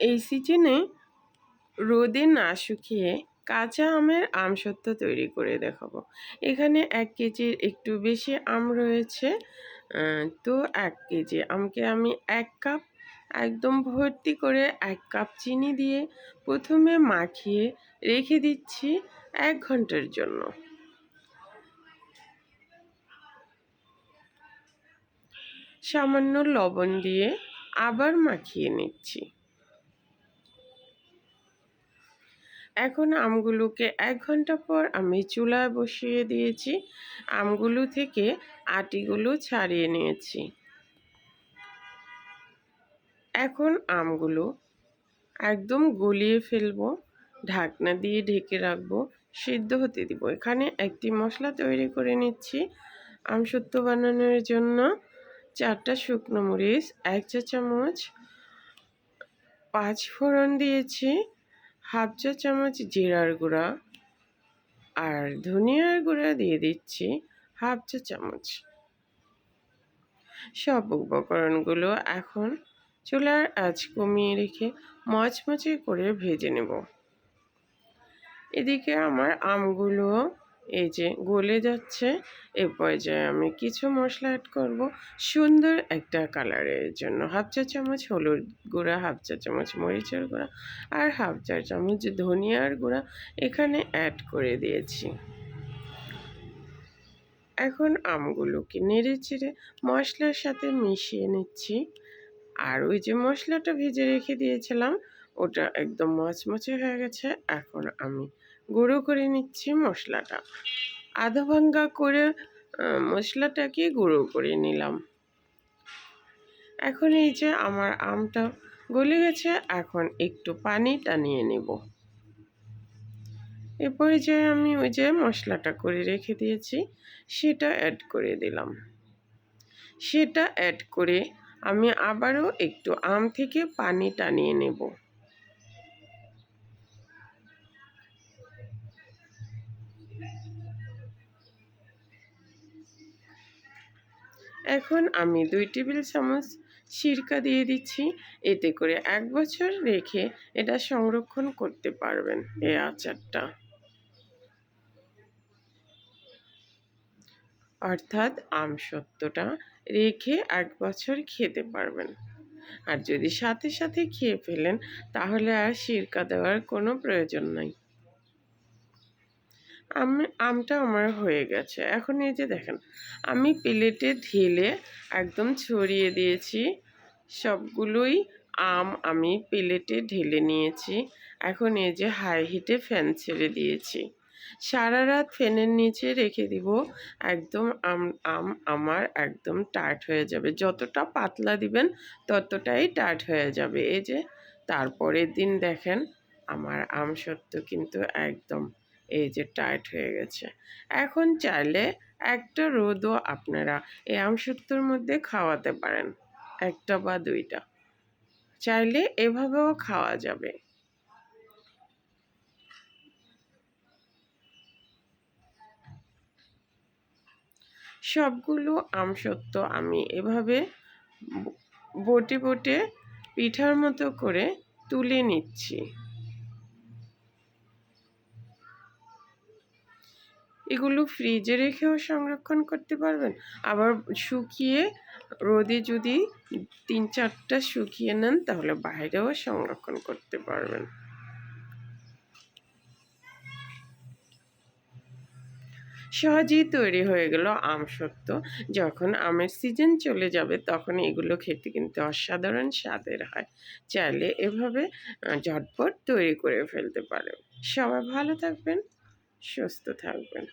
এই সিজনে রোদে না শুকিয়ে কাঁচা আমের আমসত্ত্ব তৈরি করে দেখাবো। এখানে এক কেজির একটু বেশি আম রয়েছে তো এক কেজি আমকে আমি এক কাপ একদম ভর্তি করে এক কাপ চিনি দিয়ে প্রথমে মাখিয়ে রেখে দিচ্ছি এক ঘণ্টার জন্য। সামান্য লবণ দিয়ে আবার মাখিয়ে নিচ্ছি। এখন আমগুলোকে এক ঘণ্টা পর আমি চুলায় বসিয়ে দিয়েছি। আমগুলো থেকে আটিগুলো ছাড়িয়ে নিয়েছি। এখন আমগুলো একদম গলিয়ে ফেলব, ঢাকনা দিয়ে ঢেকে রাখব, সিদ্ধ হতে দিব। এখানে একটি মশলা তৈরি করে নিচ্ছি। আমসত্ব বানানোর জন্য চারটা শুকনো মরিচ, এক চা চামচ পাঁচ ফোড়ন দিয়েছি। হাফ চা চামচ জিরার গুঁড়া আর ধনিয়ার গুঁড়া দিয়ে দিচ্ছি হাফ চা চামচ। সব উপকরণগুলো এখন চুলার আঁচ কমিয়ে রেখে মচমচে করে ভেজে নেব। এদিকে আমার আমগুলো এই যে গলে যাচ্ছে, এ পর্যায়ে আমি কিছু মশলা অ্যাড করব। সুন্দর একটা কালারের জন্য হাফ চা চামচ হলুদ গুঁড়া হাফ চা চামচ মরিচের গুঁড়া আর হাফ চা চামচ ধনিয়ার গুঁড়া এখানে অ্যাড করে দিয়েছি। এখন আমগুলোকে নেড়ে চেড়ে মশলার সাথে মিশিয়ে নিচ্ছি। আর ওই যে মশলাটা ভেজে রেখে দিয়েছিলাম, ওটা একদম মচমচে হয়ে গেছে। এখন আমি গুঁড়ো করে নিচ্ছি মশলাটা। আধা ভাঙ্গা করে মশলাটাকে গুঁড়ো করে নিলাম। এখন এই যে আমার আমটা গলে গেছে, এখন একটু পানি টানিয়ে নেব। এরপরে যে আমি ওই যে মশলাটা করে রেখে দিয়েছি, সেটা অ্যাড করে দিলাম। সেটা অ্যাড করে আমি আবারও একটু আম থেকে পানি টানিয়ে নেব। এখন আমি দুই টেবিল চামচ সিরকা দিয়ে দিচ্ছি। এতে করে এক বছর রেখে এটা সংরক্ষণ করতে পারবেন এই আচারটা। অর্থাৎ আম সত্যটা রেখে এক বছর খেতে পারবেন। আর যদি সাথে সাথে খেয়ে ফেলেন, তাহলে আর সিরকা দেওয়ার কোনো প্রয়োজন নাই। আমি, আমটা আমার হয়ে গেছে। এখন এই যে দেখেন, আমি প্লেটে ঢেলে একদম ছড়িয়ে দিয়েছি। সবগুলোই আম আমি প্লেটে ঢেলে নিয়েছি। এখন এই যে হাই হিটে ফ্যান ছেড়ে দিয়েছি। সারা রাত ফ্যানের নিচে রেখে দিব, একদম আম আম আমার একদম টাইট হয়ে যাবে। যতটা পাতলা দিবেন, ততটাই টাইট হয়ে যাবে। এই যে, তারপরের দিন দেখেন, আমার আম সত্য কিন্তু একদম এই যে টাইট হয়ে গেছে। এখন চাইলে একটা রোদও আপনারা এই আমসত্বর মধ্যে খাওয়াতে পারেন, একটা বা দুইটা। চাইলে এভাবেও খাওয়া যাবে। সবগুলো আমসত্ব আমি এভাবে বটে বটে পিঠার মতো করে তুলে নিচ্ছি। এগুলো ফ্রিজে রেখেও সংরক্ষণ করতে পারবেন। আবার শুকিয়ে রোদে যদি তিন চারটা শুকিয়ে নেন, তাহলে বাইরেও সংরক্ষণ করতে পারবেন। সহজেই তৈরি হয়ে গেল আম সত্য। যখন আমের সিজন চলে যাবে, তখন এগুলো খেতে কিন্তু অসাধারণ স্বাদের হয়। চাইলে এভাবে ঝটপট তৈরি করে ফেলতে পারে সবাই ভালো থাকবেন। সুস্থ থাকবেন।